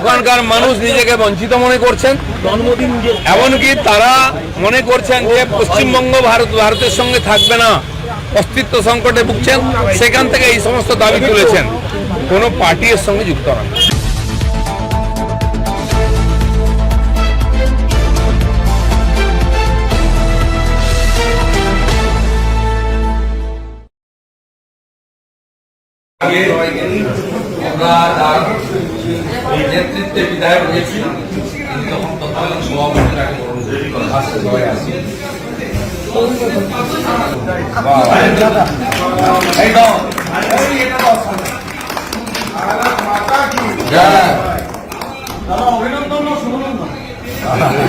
ওখানকার মানুষ নিজেকে বঞ্চিত মনে করছেন, এমনকি তারা মনে করছেন যে পশ্চিমবঙ্গ ভারত, ভারতের সঙ্গে থাকবে না, অস্তিত্ব সংকটে ভুগছেন, সেখান থেকে এই সমস্ত দাবি তুলেছেন। কোনো পার্টি এর সঙ্গে যুক্ত নয় আমরা তার নেতৃত্বে বিধায়ক হয়েছি তিনি তখন তৎকালীন সভাপতির আগে আসছে সবাই আসি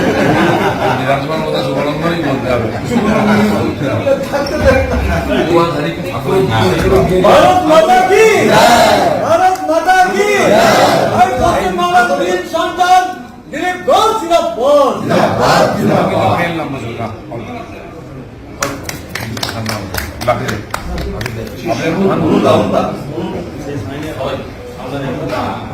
বিধানসভার মধ্যে শুভানন্দই বলতে হবে ভারত মাতা কি? ভারত মাতা কি? বীর সন্তান দিলীপ ঘোষ জিন্দাবাদ উপরে বলব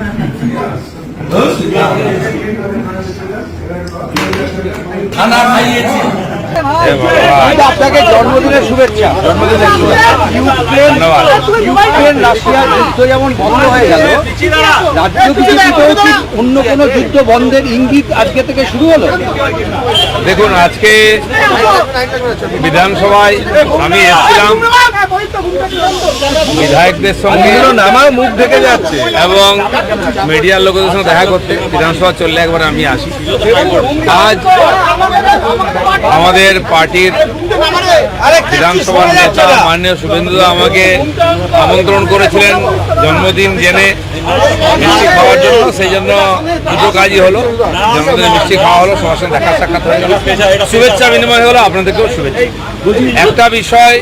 খানা খাইয়েছি। আপনাকে জন্মদিনের শুভেচ্ছা। জন্মদিনের শুভেচ্ছা। ইউক্রেন। ইউক্রেন রাশিয়ার যুদ্ধ যেমন বন্ধ হয়ে গেল রাজ্য বিজেপি অন্য কোনো যুদ্ধ বন্ধের ইঙ্গিত আজকে থেকে শুরু হলো। দেখুন, আজকে বিধানসভায় আমি এসেছিলাম। বিধায়কদের সঙ্গে আমার মুখ ঢেকে যাচ্ছে এবং মিডিয়ার লোকদের সঙ্গে দেখা করতে। বিধানসভা চললে একবার আমি আসি। আজ আমাদের পার্টির বিধানসভার নেতা মাননীয় শুভেন্দু আমাকে আমন্ত্রণ করেছিলেন জন্মদিন জেনে মিষ্টি খাওয়ার জন্য, সেই জন্য দুটো কাজই হলো। জন্মদিনে মিষ্টি খাওয়া হলো, সবার সঙ্গে দেখা সাক্ষাৎ হয়ে গেল। শুভেচ্ছা বিনিময় হলো, আপনাদেরকেও শুভেচ্ছা। একটা বিষয়,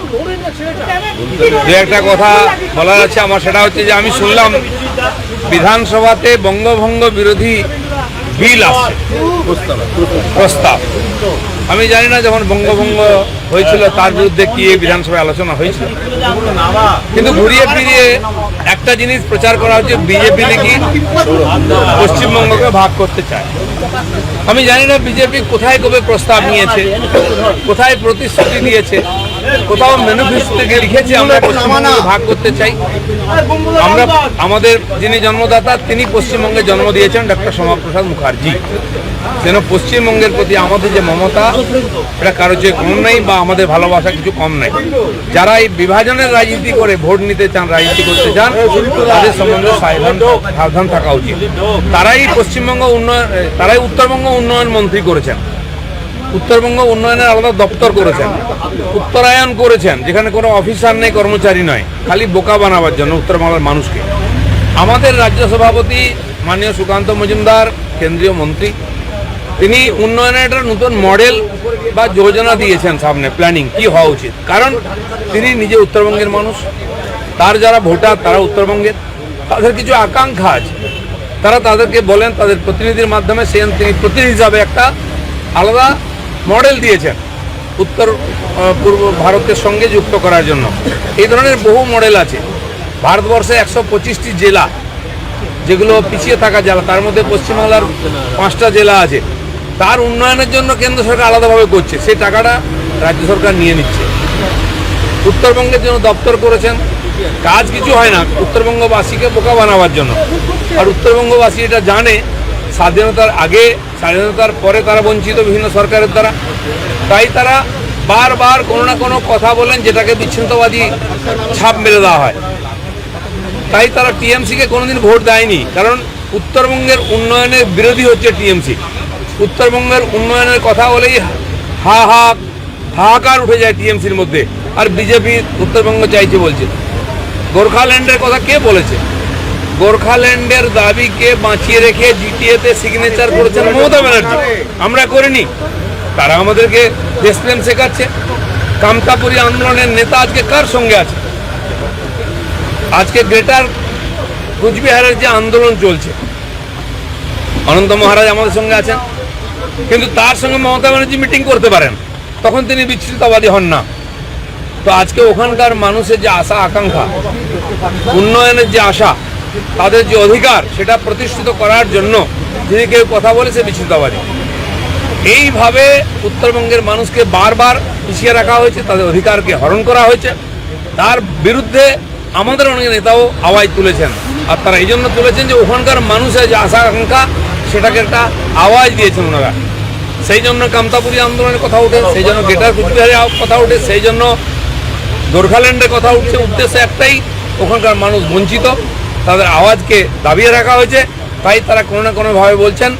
দু একটা কথা বলার আছে আমার, সেটা হচ্ছে যে আমি শুনলাম বিধানসভাতে বঙ্গভঙ্গ বিরোধী বিল আসছে প্রস্তাব। আমি জানি না যখন বঙ্গভঙ্গ হয়েছিল, তার বিরুদ্ধে কি বিধানসভায় আলোচনা হয়েছিল। কিন্তু ঘুরিয়ে ফিরিয়ে একটা জিনিস প্রচার করা হচ্ছে, বিজেপি নাকি পশ্চিমবঙ্গকে ভাগ করতে চায়। আমি জানি না বিজেপি কোথায় কবে প্রস্তাব নিয়েছে, কোথায় প্রতিশ্রুতি দিয়েছে, কোথাও ম্যানিফেস্টো থেকে লিখেছে, আমরা পশ্চিমবঙ্গকে ভাগ করতে চাই। আমরা, আমাদের যিনি জন্মদাতা, তিনি পশ্চিমবঙ্গে জন্ম দিয়েছেন ডক্টর শ্যামাপ্রসাদ মুখার্জি। যেন পশ্চিমবঙ্গের প্রতি আমাদের যে মমতা, এটা কারও চেয়ে কম নেই বা আমাদের ভালোবাসা কিছু কম নেই। যারা এই বিভাজনের রাজনীতি করে ভোট নিতে চান, রাজনীতি করতে চান, তাদের সম্বন্ধে সাবধান থাকা উচিত। তারাই পশ্চিমবঙ্গ উন্নয়ন তারাই উত্তরবঙ্গ উন্নয়ন মন্ত্রী করেছেন। উত্তরবঙ্গ উন্নয়নের আলাদা দপ্তর করেছেন, উত্তরায়ণ করেছেন, যেখানে কোনো অফিসার নেই, কর্মচারী নয়, খালি বোকা বানাবার জন্য উত্তরবঙ্গের মানুষকে। আমাদের রাজ্য সভাপতি মাননীয় সুকান্ত মজুমদার, কেন্দ্রীয় মন্ত্রী তিনি উন্নয়নের একটা নতুন মডেল বা যোজনা দিয়েছেন সামনে প্ল্যানিং কি হওয়া উচিত? কারণ তিনি নিজে উত্তরবঙ্গের মানুষ, তার যারা ভোটার, তারা উত্তরবঙ্গের, তাদের কিছু আকাঙ্ক্ষা আছে। তারা তাদেরকে বলেন, তাদের প্রতিনিধির মাধ্যমে সে তিনি প্রতিনিধি হিসাবে একটা আলাদা মডেল দিয়েছেন, উত্তর পূর্ব ভারতের সঙ্গে যুক্ত করার জন্য। এই ধরনের বহু মডেল আছে। ভারতবর্ষে একশো পঁচিশটি জেলা, যেগুলো পিছিয়ে থাকা জেলা, তার মধ্যে পশ্চিমবাংলার পাঁচটা জেলা আছে। তার উন্নয়নের জন্য কেন্দ্র সরকার আলাদাভাবে করছে। সেই টাকাটা রাজ্য সরকার নিয়ে নিচ্ছে। উত্তরবঙ্গের জন্য দপ্তর করেছেন। কাজ কিছু হয় না। উত্তরবঙ্গবাসীকে বোকা বানাবার জন্য। আর উত্তরবঙ্গবাসী এটা জানে, স্বাধীনতার আগে, স্বাধীনতার পরে তারা বঞ্চিত বিভিন্ন সরকারের দ্বারা। তাই তারা বারবার কোনো না কোনো কথা বলেন, যেটাকে বিচ্ছিন্নতাবাদী ছাপ মেরে দেওয়া হয়। তাই তারা টিএমসিকে কোনোদিন ভোট দেয়নি। কারণ উত্তরবঙ্গের উন্নয়নের বিরোধী হচ্ছে টিএমসি। উত্তরবঙ্গের উন্নয়নের কথা বলেই হা হা হাহাকার উঠে যায় টিএমসির মধ্যে। আর বিজেপি উত্তরবঙ্গ চাইছে বলছে। গোর্খাল্যান্ডের কথা কে বলেছে? গোর্খাল্যান্ডের দাবিকে বাঁচিয়ে রেখে জিটিএতে সিগনেচার করেছেন মমতা ব্যানার্জি। আমরা করিনি। তারা আমাদেরকে দেশপ্রেম শেখাচ্ছে। কামতাপুরী আন্দোলনের নেতা আজকে কার সঙ্গে আছে? আজকে গ্রেটার কুচবিহারের যে আন্দোলন চলছে, অনন্ত মহারাজ আমাদের সঙ্গে আছেন। কিন্তু তার সঙ্গে মমতা ব্যানার্জি মিটিং করতে পারেন। তখন তিনি বিচ্ছিন্নতাবাদী হন না। তো আজকে ওখানকার মানুষের যে আশা, আকাঙ্ক্ষা, উন্নয়নের যে আশা, তাদের যে অধিকার, সেটা প্রতিষ্ঠিত করার জন্য যিনি কেউ কথা বলে সে বিচ্ছিন্নতাবাদী এইভাবে উত্তরবঙ্গের মানুষকে বারবার পিছিয়ে রাখা হয়েছে, তাদের অধিকারকে হরণ করা হয়েছে। তার বিরুদ্ধে আমাদের অনেক নেতাও আওয়াজ তুলেছেন। আর তারা এই জন্য তুলেছেন যে ওখানকার মানুষের যে আশা, আকাঙ্ক্ষা সেটাকে একটা আওয়াজ দিয়েছেন ওনারা। সেই জন্য কামতাপুরি আন্দোলনের কথা ওঠে সেই জন্য গেটার কুচবিহারের কথা ওঠে সেই জন্য গোর্খাল্যান্ডের কথা উঠছে। উদ্দেশ্য একটাই, ওখানকার মানুষ বঞ্চিত, তাদের আওয়াজকে দাবিয়ে রাখা হয়েছে। তাই তারা কোনো না কোনোভাবে বলছেন,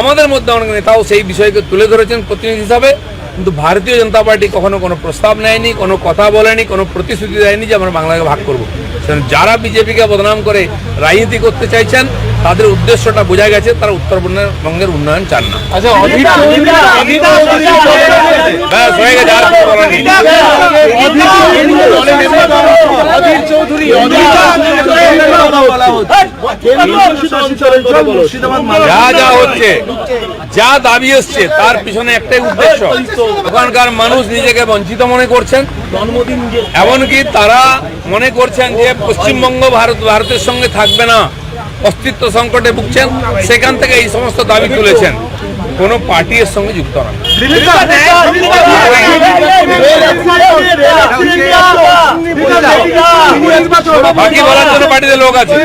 আমাদের মধ্যে অনেক নেতাও সেই বিষয়কে তুলে ধরেছেন প্রতিনিধি হিসাবে, কিন্তু ভারতীয় জনতা পার্টি কখনো কোনো প্রস্তাব নেয়নি, কোনো কথা বলেনি, কোনো প্রতিশ্রুতি দেয়নি যে আমরা বাংলাকে ভাগ করব। যারা বিজেপিকে বদনাম করে রাজনীতি করতে চাইছেন তাদের উদ্দেশ্যটা বোঝা গেছে তারা উত্তরবঙ্গের উন্নয়ন চান না আচ্ছা হয়ে যা যা হচ্ছে যা দাবি এসছে তার পিছনে একটাই উদ্দেশ্য ওখানকার মানুষ নিজেকে বঞ্চিত মনে করছেন এমনকি তারা মনে করছেন যে পশ্চিমবঙ্গ ভারত ভারতের সঙ্গে থাকবে না অস্তিত্ব সংকটে ভুগছেন, সেখান থেকে এই সমস্ত দাবি তুলেছেন। কোনো পার্টি এর সঙ্গে যুক্ত না বাকি বলার জন্য পার্টিতে লোক আছে।